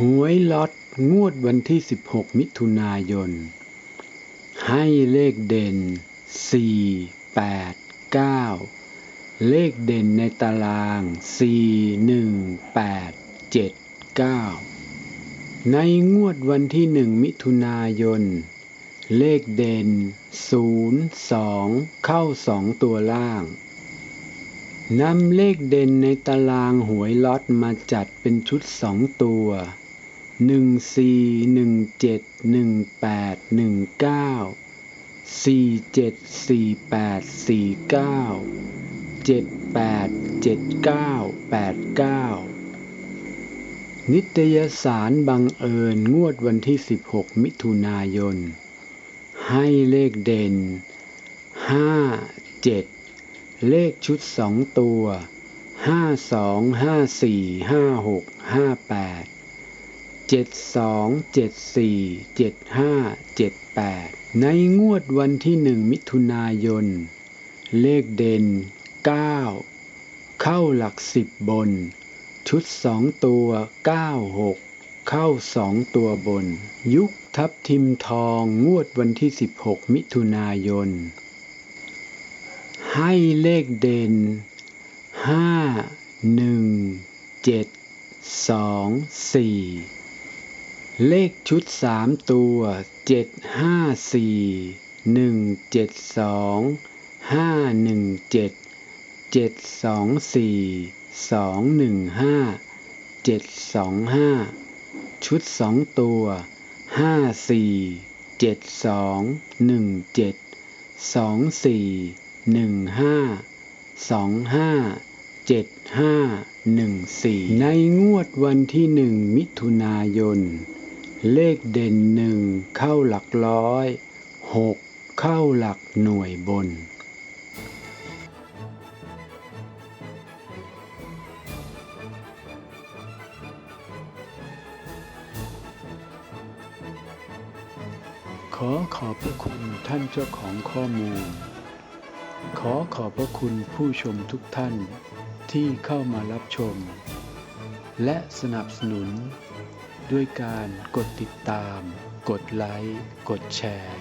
หวยล็อตงวดวันที่ 16 มิถุนายน ให้เลขเด่น 4 8 9 เลขเด่นในตาราง 4 1 8 7 9 ในงวดวันที่ 1 มิถุนายน เลขเด่น 0 2 เข้า 2 ตัวล่างนำเลขเด่นในตารางหวยล็อตมาจัดเป็นชุดสองตัว หนึ่งสี่หนึ่งเจ็ดหนึ่งแปดหนึ่งเก้าสี่เจ็ดสี่แปดสี่เก้าเจ็ดแปดเจ็ดเก้าแปดเก้านิตยสารบังเอิญงวดวันที่16มิถุนายน ให้เลขเด่น5 7เลขชุดสองตัวห้าสองห้าสี่ห้าหกห้าแปด เจ็ดสองเจ็ดสี่เจ็ดห้าเจ็ดแปดในงวดวันที่หนึ่งมิถุนายน เลขเด่นเก้าเข้าหลักสิบบน ชุดสองตัวเก้าหกเข้าสองตัวบน ยุคทับทิมทองงวดวันที่สิบหกมิถุนายน ให้เลขเด่นห้าหนึ่ง เลขชุดสามตัวเจ็ดห้าสี่หนึ่งเจ็ดสองห้าหนึ่งเจ็ดเจ็ดสองสี่สองหนึ่งห้าเจ็ดสองห้าชุดสองตัวห้าสี่เจ็ดสองหนึ่งเจ็ดสองสี่หนึ่งห้าสองห้าเจ็ดห้าหนึ่งสี่ในงวดวันที่หนึ่งมิถุนายน เลขเด่นหนึ่งเข้าหลักร้อยหกเข้าหลักหน่วยบน ขอขอบพระคุณท่านเจ้าของข้อมูล ขอขอบพระคุณผู้ชมทุกท่านที่เข้ามารับชม และสนับสนุน ด้วยการกดติดตาม กดไลค์ กดแชร์